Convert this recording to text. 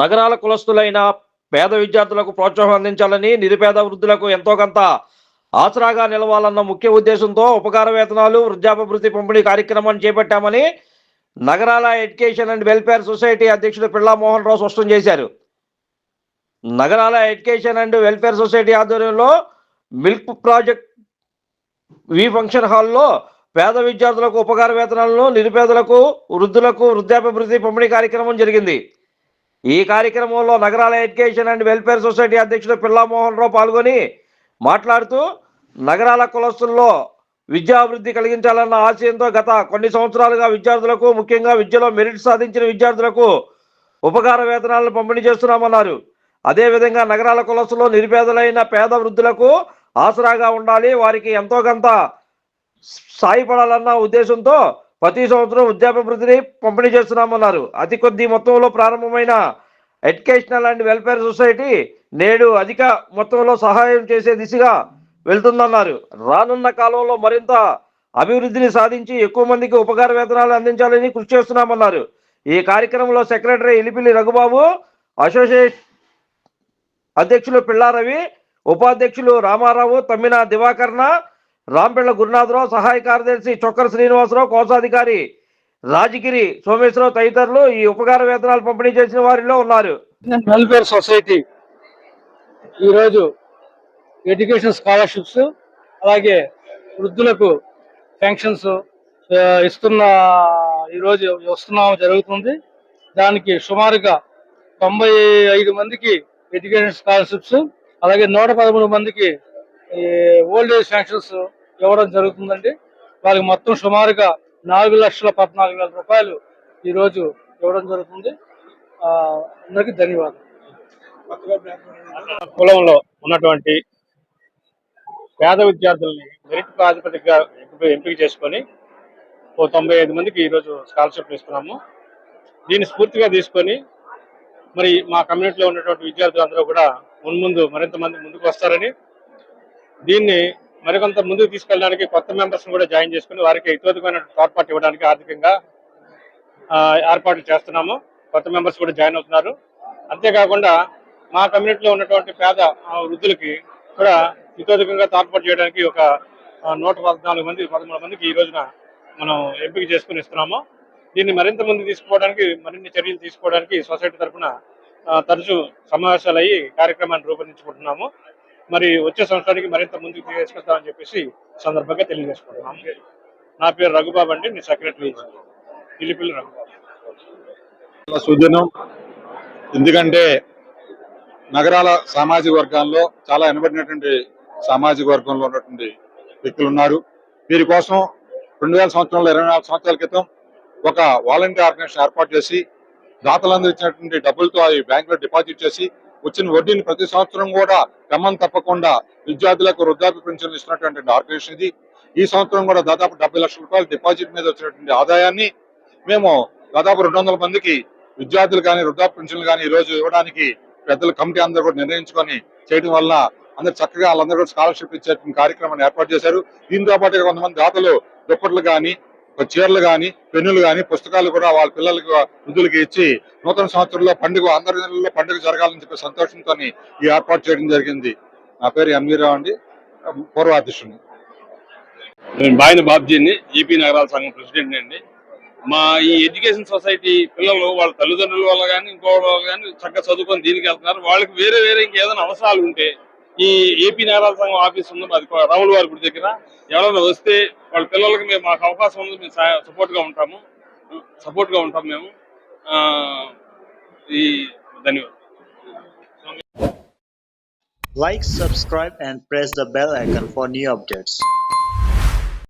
నగరాల కులస్తులైన పేద విద్యార్థులకు ప్రోత్సాహం అందించాలని నిరుపేద వృద్ధులకు ఎంతో కొంత ఆసరాగా నిలవాలన్న ముఖ్య ఉద్దేశంతో ఉపకార వేతనాలు వృద్ధాభివృద్ధి పంపిణీ కార్యక్రమాన్ని చేపట్టామని నగరాల ఎడ్యుకేషన్ అండ్ వెల్ఫేర్ సొసైటీ అధ్యక్షుడు పిల్లా మోహన్ రావు స్పష్టం చేశారు. నగరాల ఎడ్యుకేషన్ అండ్ వెల్ఫేర్ సొసైటీ ఆధ్వర్యంలో మిల్క్ ప్రాజెక్ట్ వి ఫంక్షన్ హాల్లో పేద విద్యార్థులకు ఉపకార వేతనాలను నిరుపేదలకు వృద్ధులకు వృద్ధాభివృద్ధి పంపిణీ కార్యక్రమం జరిగింది. ఈ కార్యక్రమంలో నగరాల ఎడ్యుకేషన్ అండ్ వెల్ఫేర్ సొసైటీ అధ్యక్షుడు పిల్లామోహన్ రావు పాల్గొని మాట్లాడుతూ నగరాల కులస్తుల్లో విద్యాభివృద్ధి కలిగించాలన్న ఆశయంతో గత కొన్ని సంవత్సరాలుగా విద్యార్థులకు ముఖ్యంగా విద్యలో మెరిట్ సాధించిన విద్యార్థులకు ఉపకార వేతనాలను పంపిణీ చేస్తున్నామన్నారు. అదేవిధంగా నగరాల కులస్తులో నిరుపేదలైన పేద వృద్ధులకు ఆసరాగా ఉండాలి వారికి ఎంతో కొంత సాయపడాలన్న ఉద్దేశంతో ప్రతి సంవత్సరం వృద్ధాప్యభివృద్ధిని పంపిణీ చేస్తున్నామన్నారు. అతి కొద్ది మొత్తంలో ప్రారంభమైన ఎడ్యుకేషనల్ అండ్ వెల్ఫేర్ సొసైటీ నేడు అధిక మొత్తంలో సహాయం చేసే దిశగా వెళ్తుందన్నారు. రానున్న కాలంలో మరింత అభివృద్ధిని సాధించి ఎక్కువ మందికి ఉపకార వేతనాలు అందించాలని కృషి చేస్తున్నామన్నారు. ఈ కార్యక్రమంలో సెక్రటరీ ఇలిపిల్లి రఘుబాబు అసోసియేట్ అధ్యక్షులు పిల్లారవి ఉపాధ్యక్షులు రామారావు తమ్మిన దివాకర్ణ రాంపెళ్ళ గురునాథరావు సహాయ కార్యదర్శి చొక్కర శ్రీనివాసరావు కోశాధికారి రాజగిరి సోమేశ్వరరావు తదితరులు ఈ ఉపకార వేతనాలు పంపిణీ చేసిన వారిలో ఉన్నారు. వెల్ఫేర్ సొసైటీ ఈరోజు ఎడ్యుకేషన్ స్కాలర్షిప్స్ అలాగే వృద్ధులకు పెన్షన్స్ ఇస్తున్న ఈరోజు వస్తున్నాం జరుగుతుంది. దానికి సుమారుగా తొంభై ఐదు మందికి ఎడ్యుకేషన్ స్కాలర్షిప్స్ అలాగే నూట పదమూడు మందికి ఈ ఓల్డ్ ఏజ్ పెన్షన్స్ ఇవ్వడం జరుగుతుందండి. వాళ్ళకి మొత్తం సుమారుగా నాలుగు లక్షల పద్నాలుగు వేల రూపాయలు ఈరోజు ఇవ్వడం జరుగుతుంది. అందరికీ ధన్యవాదాలు. కులంలో ఉన్నటువంటి పేద విద్యార్థుల్ని మెరిట్ ప్రాతిపదికగా ఎంపిక- ఎంపిక చేసుకొని ఓ తొంభై ఐదు మందికి ఈరోజు స్కాలర్షిప్ ఇస్తున్నాము. దీన్ని స్ఫూర్తిగా తీసుకొని మరి మా కమ్యూనిటీలో ఉన్నటువంటి విద్యార్థులందరూ కూడా మున్ముందు మరింత మంది ముందుకు వస్తారని దీన్ని మరికొంత ముందుకు తీసుకెళ్ళడానికి కొత్త మెంబర్స్ కూడా జాయిన్ చేసుకుని వారికి ఇతోదికమైన తోడ్పాటు ఇవ్వడానికి ఆర్థికంగా ఏర్పాట్లు చేస్తున్నాము. కొత్త మెంబర్స్ కూడా జాయిన్ అవుతున్నారు. అంతేకాకుండా మా కమ్యూనిటీలో ఉన్నటువంటి పేద వృద్ధులకి కూడా ఇతోధికంగా తోడ్పాటు చేయడానికి ఒక నూట పద్నాలుగు మంది పదమూడు మందికి ఈ రోజున మనం ఎంపిక చేసుకుని ఇస్తున్నాము. దీన్ని మరింత ముందు తీసుకోవడానికి మరిన్ని చర్యలు తీసుకోవడానికి సొసైటీ తరఫున తరచూ సమావేశాలు అయ్యి కార్యక్రమాన్ని రూపొందించుకుంటున్నాము. మరి వచ్చే సంవత్సరానికి మరింత ముందుకు తీసుకొస్తామని చెప్పేసి సందర్భంగా తెలియజేసుకుంటున్నాం నా పేరు రఘుబాబు అండి నేను సెక్రటరీ. పిల్లిపిల్లి రఘుబాబు. చాలా ఎందుకంటే నగరాల సామాజిక వర్గాల్లో చాలా వెనబడినటువంటి సామాజిక వర్గంలో ఉన్నటువంటి వ్యక్తులు ఉన్నారు. వీరి కోసం రెండు వేల సంవత్సరంలో ఇరవై నాలుగు సంవత్సరాల క్రితం ఒక వాలంటీర్ ఆర్గనైజేషన్ ఏర్పాటు చేసి దాతలందరూ ఇచ్చినటువంటి డబ్బులతో అవి బ్యాంకులో డిపాజిట్ చేసి వచ్చిన వడ్డీని ప్రతి సంవత్సరం కూడా క్రమం తప్పకుండా విద్యార్థులకు వృద్ధాప్య పెన్షన్లు ఇస్తున్నటువంటి ఆర్గనైజేషన్ ఇది. ఈ సంవత్సరం కూడా దాదాపు డెబ్బై లక్షల రూపాయలు డిపాజిట్ మీద వచ్చినటువంటి ఆదాయాన్ని మేము దాదాపు రెండు వందల మందికి విద్యార్థులు కానీ వృద్ధాప్య పెన్షన్లు కానీ ఈ రోజు ఇవ్వడానికి పెద్దల కమిటీ అందరూ కూడా నిర్ణయించుకొని చేయడం వల్ల అందరు చక్కగా వాళ్ళందరూ కూడా స్కాలర్షిప్ ఇచ్చే కార్యక్రమాన్ని ఏర్పాటు చేశారు. దీంతో పాటు కొంతమంది దాతలు దుప్పట్లు కానీ చీరలు కానీ పెన్నులు కానీ పుస్తకాలు కూడా వాళ్ళ పిల్లలకి వృద్ధులకి ఇచ్చి నూతన సంవత్సరంలో పండుగ అందరి నెలల్లో పండుగ జరగాలని చెప్పి సంతోషంతో ఈ ఏర్పాటు చేయడం జరిగింది. నా పేరు ఎంవీరావు అండి. పూర్వాధ్యక్షుని నేను బాయిన బాబ్జీని ఏపీ నగరాల సంఘం ప్రెసిడెంట్ అండి. మా ఈ ఎడ్యుకేషన్ సొసైటీ పిల్లలు వాళ్ళ తల్లిదండ్రుల వల్ల కానీ ఇంకో వల్ల కానీ చక్కగా చదువుకొని దీనికి వెళ్తున్నారు. వాళ్ళకి వేరే వేరే ఇంకేదైనా అవసరాలు ఉంటే ఈ ఏపీ నగరాల సంఘం ఆఫీస్ ఉంది అది రాముల వారి గుడి దగ్గర. ఎవరైనా వస్తే వాళ్ళ పిల్లలకి మేము మాకు అవకాశం ఉంది మేము సపోర్ట్గా ఉంటాము. సపోర్ట్గా ఉంటాం మేము. ఈ ధన్యవాదాలు. Like, subscribe, and press the bell icon for new updates.